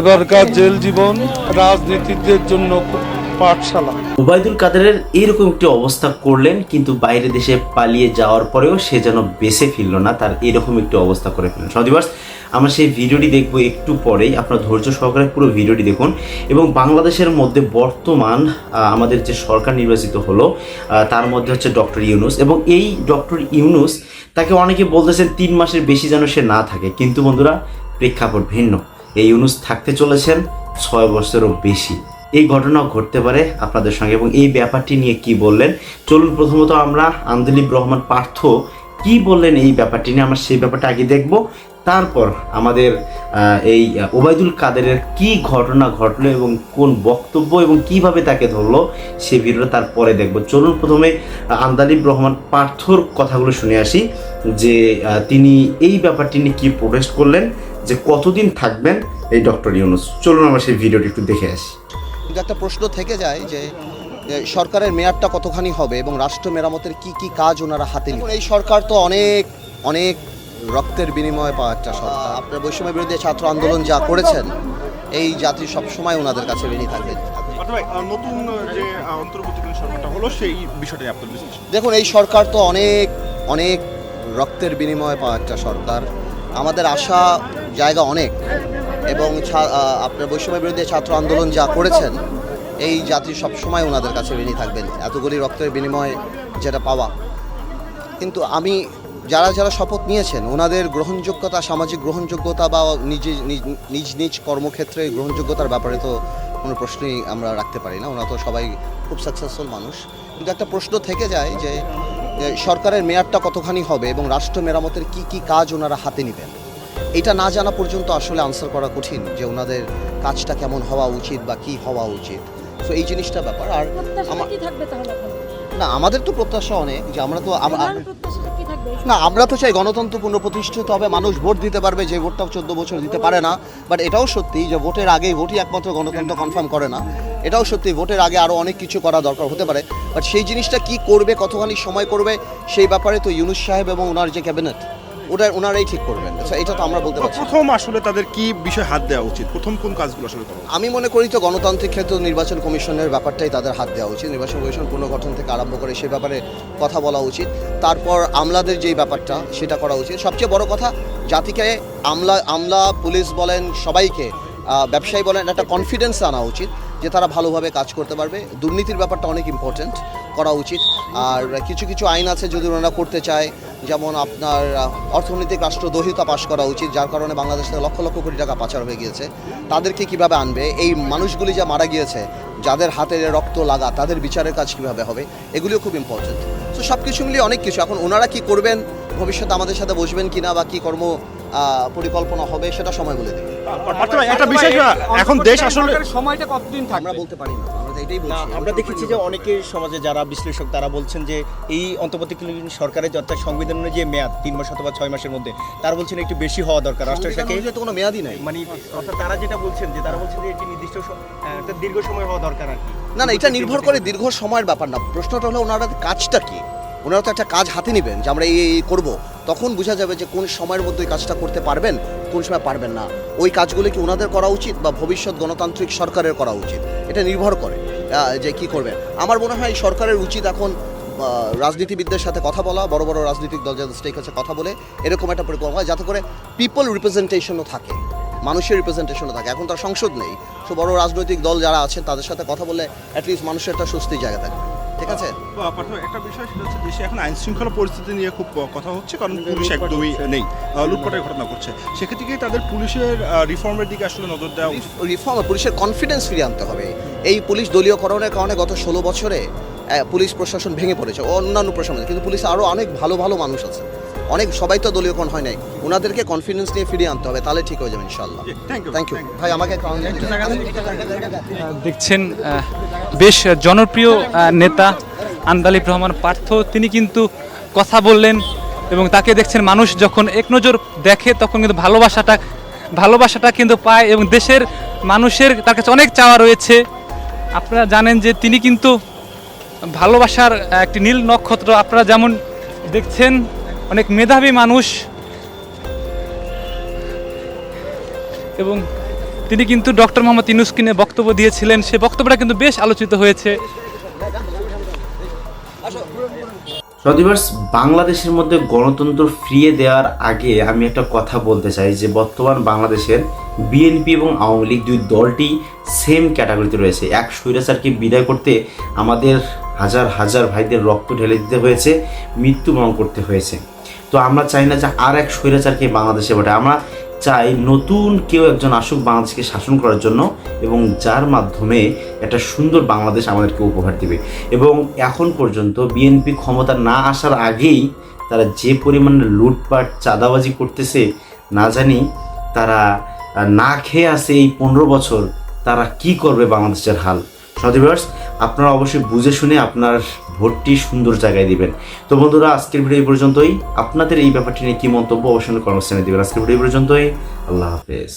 এবারকার জেল জীবন রাজনীতিকদের জন্য পাঠশালা। ওবায়দুল কাদেরের এরকম একটি অবস্থা করলেন, কিন্তু বাইরে দেশে পালিয়ে যাওয়ার পরেও সে যেন বেঁচে ফিরল না, তার এরকম একটি অবস্থা করে ফেললেন সদিবাস আমরা সেই ভিডিওটি দেখব একটু পরেই। আপনার ধৈর্য সহকারে পুরো ভিডিওটি দেখুন। এবং বাংলাদেশের মধ্যে বর্তমান আমাদের যে সরকার নির্বাচিত হলো তার মধ্যে হচ্ছে ডক্টর ইউনুস। এবং এই ডক্টর ইউনুস, তাকে অনেকে বলতেছেন তিন মাসের বেশি যেন সে না থাকে। কিন্তু বন্ধুরা, প্রেক্ষাপট ভিন্ন। এই ইউনুস থাকতে চলেছেন ছয় বছরেরও বেশি। এই ঘটনা ঘটতে পারে আপনাদের সঙ্গে এবং এই ব্যাপারটি নিয়ে কি বললেন? চলুন প্রথমত আমরা আন্দোলিব রহমান পার্থ কি বললেন এই ব্যাপারটি নিয়ে, আমরা সেই ব্যাপারটা আগে দেখব। তারপর আমাদের এই ওবায়দুল কাদেরের কি ঘটনা ঘটলো এবং কোন বক্তব্য এবং কীভাবে তাকে ধরলো, সে ভিডিওটা তারপরে দেখব। চলুন প্রথমে আন্দালিব রহমান পার্থর কথাগুলো শুনে আসি যে তিনি এই ব্যাপারটি নিয়ে কী প্রোটেস্ট করলেন যে কতদিন থাকবেন এই ডক্টর ইউনুস? চলুন আমরা সেই ভিডিওটি একটু দেখে আসি। কিন্তু একটা প্রশ্ন থেকে যায় যে সরকারের মেয়াদটা কতখানি হবে এবং রাষ্ট্র মেরামতের কি কি কাজ ওনারা হাতে এই সরকার তো অনেক অনেক রক্তের বিনিময়ে পাওয়া একটা সরকার। আপনার বৈষম্য বিরোধী ছাত্র আন্দোলন যা করেছেন এই জাতি সবসময় ওনাদের কাছে ঋণী থাকবে নতুন যে অন্তর্বর্তীকালীন সরকারটা হলো সেই বিষয়টাই আপনার দেখুন এই সরকার তো অনেক অনেক রক্তের বিনিময়ে পাওয়া একটা সরকার। আমাদের আশা জায়গা অনেক এবং আপনার বৈষম্য বিরুদ্ধে ছাত্র আন্দোলন যা করেছেন, এই জাতি সবসময় ওনাদের কাছে ঋণী থাকবেন। এতগুলি রক্তের বিনিময়ে যেটা পাওয়া। কিন্তু আমি, যারা যারা শপথ নিয়েছেন, ওনাদের গ্রহণযোগ্যতা, সামাজিক গ্রহণযোগ্যতা বা নিজ, নিজ- নিজ কর্মক্ষেত্রে গ্রহণযোগ্যতার ব্যাপারে তো কোনো প্রশ্নই আমরা রাখতে পারি না। ওনারা তো সবাই খুব সাকসেসফুল মানুষ। কিন্তু একটা প্রশ্ন থেকে যায় যে সরকারের মেয়াদটা কতখানি হবে এবং রাষ্ট্র মেরামতের কি কি কাজ ওনারা হাতে নেবেন? এটা না জানা পর্যন্ত আসলে আনসার করা কঠিন যে ওনাদের কাজটা কেমন হওয়া উচিত বা কি হওয়া উচিত। তো এই জিনিসটা ব্যাপার। আর? না আমাদের তো প্রত্যাশা অনেক যে আমরা তো? না আমরা তো চাই গণতন্ত্র পুনঃপ্রতিষ্ঠিত হবে মানুষ ভোট দিতে পারবে যে ভোটটা চোদ্দ বছর দিতে পারে না। বাট এটাও সত্যি যে ভোটের আগেই ভোটই একমাত্র গণতন্ত্র কনফার্ম করে না। এটাও সত্যি ভোটের আগে আরও অনেক কিছু করা দরকার হতে পারে। বাট সেই জিনিসটা কি করবে কতখানি সময় করবে সেই ব্যাপারে তো ইউনুস সাহেব এবং ওনার যে ক্যাবিনেট ওটা ওনারাই ঠিক করবেন। So এটা তো আমরা বলতে পারছি প্রথম আসলে তাদের কি বিষয় হাত দেওয়া উচিত? প্রথম কোন কাজগুলো আসলে করা আমি মনে করি তো গণতান্ত্রিক ক্ষেত্রে নির্বাচন কমিশনের ব্যাপারটাই তাদের হাত দেওয়া উচিত। নির্বাচন কমিশন পুনর্গঠন থেকে আরম্ভ করে সে ব্যাপারে কথা বলা উচিত। তারপর আমলাদের যেই ব্যাপারটা সেটা করা উচিত। সবচেয়ে বড় কথা জাতিকে আমলা আমলা পুলিশ বলেন সবাইকে ব্যবসায়ী বলেন একটা কনফিডেন্স আনা উচিত। যে তারা ভালোভাবে কাজ করতে পারবে। দুর্নীতির ব্যাপারটা অনেক ইম্পর্ট্যান্ট করা উচিত। আর কিছু কিছু আইন আছে যদি ওনারা করতে চায়, যেমন আপনার অর্থনৈতিক রাষ্ট্রদ্রোহিতা পাশ করা উচিত, যার কারণে বাংলাদেশ থেকে লক্ষ লক্ষ কোটি টাকা পাচার হয়ে গিয়েছে। তাদেরকে কীভাবে আনবে? এই মানুষগুলি যা মারা গিয়েছে, যাদের হাতে রক্ত লাগা, তাদের বিচারের কাজ কীভাবে হবে? এগুলিও খুব ইম্পর্টেন্ট তো সব কিছু মিলিয়ে অনেক কিছু। এখন ওনারা কি করবেন? ভবিষ্যতে আমাদের সাথে বসবেন কিনা বা কি কর্ম পরিকল্পনা হবে সেটা সময় বলে দেবে। একটা বিষয় এখন দেশ আসলে সময়টা কতদিন থাকবে? আমরা বলতে পারি না আমরা দেখেছি যে অনেকের সমাজে যারা বিশ্লেষক তারা বলছেন যে এই অন্তর্বর্তীকালীন সরকারের অর্থাৎ সংবিধানের যে মেয়াদ তিন মাস অথবা ছয় মাসের মধ্যে তারা বলছেন একটু বেশি হওয়া দরকার। রাষ্ট্রের সাথে তো কোনো মেয়াদই নাই। মানে অর্থাৎ তারা যেটা বলছেন যে তারা বলছেন যে একটি নির্দিষ্ট একটা দীর্ঘ সময় হওয়া দরকার আর কি। না না এটা নির্ভর করে দীর্ঘ সময়ের ব্যাপার না। প্রশ্নটা হলো ওনারা কাজটা কি? ওনারা তো একটা কাজ হাতে নেবেন যে আমরা এই করব। তখন বোঝা যাবে যে কোন সময়ের মধ্যে কাজটা করতে পারবেন, কোন সময় পারবেন না। ওই কাজগুলো কি ওনাদের করা উচিত বা ভবিষ্যৎ গণতান্ত্রিক সরকারের করা উচিত? এটা নির্ভর করে যে কি করবেন। আমার মনে হয় সরকারের উচিত এখন রাজনীতিবিদদের সাথে কথা বলা, বড় বড় রাজনৈতিক দল যাদের স্টেক আছে কথা বলে, এরকম একটা পরিকল্পনা হয় যাতে করে পিপল রিপ্রেজেন্টেশনও থাকে, মানুষের রিপ্রেজেন্টেশনও থাকে। এখন তার সংসদ নেই। তো বড় রাজনৈতিক দল যারা আছেন তাদের সাথে কথা বলে অ্যাটলিস্ট মানুষের একটা স্বস্তির জায়গা থাকবে। ঠিক আছে? একটা বিষয় সেটা হচ্ছে দেশে এখন আইন শৃঙ্খলা পরিস্থিতি নিয়ে খুব কথা হচ্ছে কারণ পুলিশ একদমই নেই। লুটপাটের ঘটনা ঘটছে। সেক্ষেত্রে কি তাদের পুলিশের রিফর্মের দিকে আসলে নজর দেওয়া রিফর্ম পুলিশের কনফিডেন্স ফিরিয়ে আনতে হবে। এই পুলিশ দলীয়করণের কারণে গত ষোলো বছরে পুলিশ প্রশাসন ভেঙে পড়েছে অন্যান্য প্রশাসন কিন্তু পুলিশ আরও অনেক ভালো ভালো মানুষ আছে। অনেক সবাই তো দলীয়করণ হয় নাই। ওনাদেরকে কনফিডেন্স নিয়ে ফিরিয়ে আনতে হবে তাহলে ঠিক হয়ে যাবে ইনশাল্লাহ থ্যাংক ইউ ভাই আমাকে দেখছেন বেশ জনপ্রিয় নেতা আন্দালিব রহমান পার্থ। তিনি কিন্তু কথা বললেন এবং তাকে দেখছেন মানুষ যখন এক নজর দেখে তখন কিন্তু ভালোবাসাটা ভালোবাসাটা কিন্তু পায় এবং দেশের মানুষের তার কাছে অনেক চাওয়া রয়েছে। আপনারা জানেন যে তিনি কিন্তু ভালোবাসার একটি নীল নক্ষত্র। আপনারা যেমন দেখছেন অনেক মেধাবী মানুষ। এবং তিনি কিন্তু ডক্টর মোহাম্মদ ইউনুসকে নিয়ে বক্তব্য দিয়েছিলেন। সে বক্তব্যটা কিন্তু বেশ আলোচিত হয়েছে। সদিভার্স বাংলাদেশের মধ্যে গণতন্ত্র ফিরিয়ে দেওয়ার আগে আমি একটা কথা বলতে চাই যে, বর্তমান বাংলাদেশের বিএনপি এবং আওয়ামী লীগ দুই দলটি সেম ক্যাটাগরিতে রয়েছে। এক স্বৈরাচারকে বিদায় করতে আমাদের হাজার হাজার ভাইদের রক্ত ঢেলে দিতে হয়েছে, মৃত্যুবরণ করতে হয়েছে। তো আমরা চাই না যে আর এক স্বৈরাচারকে বাংলাদেশে বটে। আমরা চাই নতুন কেউ একজন আসুক বাংলাদেশকে শাসন করার জন্য এবং যার মাধ্যমে একটা সুন্দর বাংলাদেশ আমাদেরকে উপহার দেবে। এবং এখন পর্যন্ত বিএনপি ক্ষমতা না আসার আগেই তারা যে পরিমাণে লুটপাট, চাঁদাবাজি করতেছে, না জানি তারা না খেয়ে আসে এই পনেরো বছর, তারা কি করবে বাংলাদেশের হাল? সদিভার্স আপনারা অবশ্যই বুঝে শুনে আপনার ভোটটি সুন্দর জায়গায় দিবেন। তো বন্ধুরা, আজকের ভিডিও পর্যন্তই। আপনাদের এই ব্যাপারটি নিয়ে কি মন্তব্য অবশ্যই কর্মস্থানে দেবেন। আজকের ভিডিও পর্যন্তই। আল্লাহ হাফেজ।